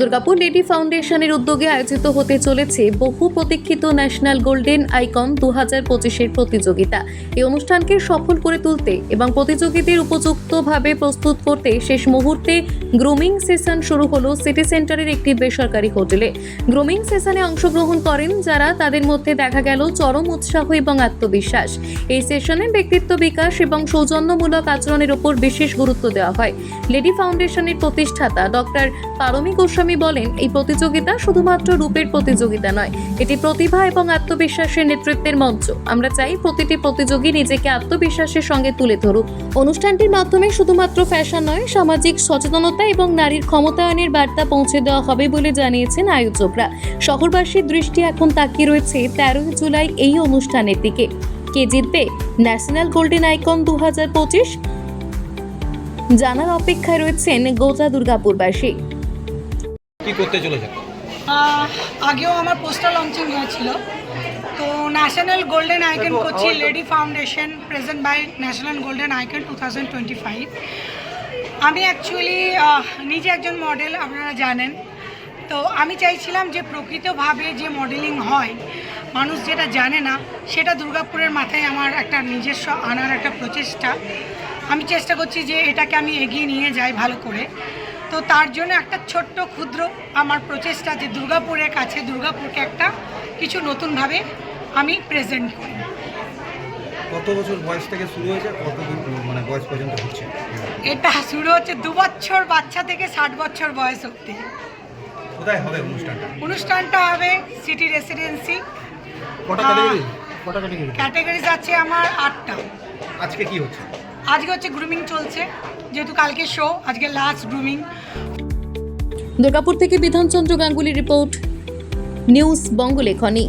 Durgapur lady ফাউন্ডেশনের উদ্যোগে আয়োজিত হতে চলেছে বহু প্রতীক্ষিত ন্যাশনাল গোল্ডেন আইকন দু হাজার পঁচিশের প্রতিযোগিতা। এই অনুষ্ঠানকে সফল করে তুলতে এবং প্রতিযোগীদের উপযুক্তভাবে প্রস্তুত করতে শেষ মুহূর্তে গ্রুমিং সেশন শুরু হলো সিটি সেন্টারের একটি বেসরকারি হোটেলে। গ্রুমিং সেশনে অংশগ্রহণ করেন যারা, তাদের মধ্যে দেখা গেল চরম উৎসাহ এবং আত্মবিশ্বাস। এই সেশনে ব্যক্তিত্ব বিকাশ এবং সৌজন্যমূলক আচরণের উপর বিশেষ গুরুত্ব দেওয়া হয়। লেডি ফাউন্ডেশনের প্রতিষ্ঠাতা ডক্টর পারমী গোস্বামী বলেন, এই প্রতিযোগিতা শুধুমাত্র রূপের প্রতিযোগিতা নয়, এটি প্রতিভা এবং আত্মবিশ্বাসের নেতৃত্বের মঞ্চ। আমরা চাই প্রতিটি প্রতিযোগী নিজেকে আত্মবিশ্বাসের সঙ্গে তুলে ধরুক। অনুষ্ঠানটির মাধ্যমে শুধুমাত্র ফ্যাশন নয়, সামাজিক সচেতনতা এবং নারীর ক্ষমতায়নের বার্তা পৌঁছে দেওয়া হবে বলে জানিয়েছেন আয়োজকরা। শহরবাসীর দৃষ্টি এখন তাকিয়ে রয়েছে তেরোই জুলাই এই অনুষ্ঠানের দিকে। কে জিতবে? ন্যাশনাল গোল্ডেন আইকন দু পঁচিশ। জানার অপেক্ষায় রয়েছেন গোটা দুর্গাপুরবাসী। কি করতে চলেছে আহ, আগেও আমার পোস্টার লঞ্চিং হয়েছিল। তো ন্যাশনাল গোল্ডেন আইকন করছি lady foundation present by national golden icon two thousand twenty five আমি অ্যাকচুয়ালি নিজে একজন মডেল আপনারা জানেন। তো আমি চাইছিলাম যে প্রকৃতভাবে যে মডেলিং হয় মানুষ যেটা জানে না সেটা দুর্গাপুরের মাথায় আমার একটা নিজস্ব আনার একটা প্রচেষ্টা। আমি চেষ্টা করছি যে এটাকে আমি এগিয়ে নিয়ে যাই ভালো করে। তো তার জন্য একটা ছোট্ট ক্ষুদ্র আমার প্রচেষ্টা যে দুর্গাপুরের কাছে দুর্গাপুরকে একটা কিছু নতুনভাবে আমি প্রেজেন্ট করি। কত বছর বয়স থেকে শুরু হয়েছে কত মানে বয়স পর্যন্ত হচ্ছে? এটা শুরু হচ্ছে দু বছর বাচ্চা থেকে ষাট বছর বয়স অব্দি কোথায় হবে অনুষ্ঠানটা? অনুষ্ঠানটা হবে সিটি রেসিডেন্সি কটা ক্যাটাগরি কটা ক্যাটাগরি ক্যাটাগরিজ আছে আমার আটটা। আজকে কি হচ্ছে? আজকে হচ্ছে গ্রুমিং চলছে। যেহেতু কালকে শো আজকে লাস্ট গ্রুমিং দুর্গাপুর থেকে বিধানচন্দ্র গাঙ্গুলি রিপোর্ট নিউজ বঙ্গলেখনী।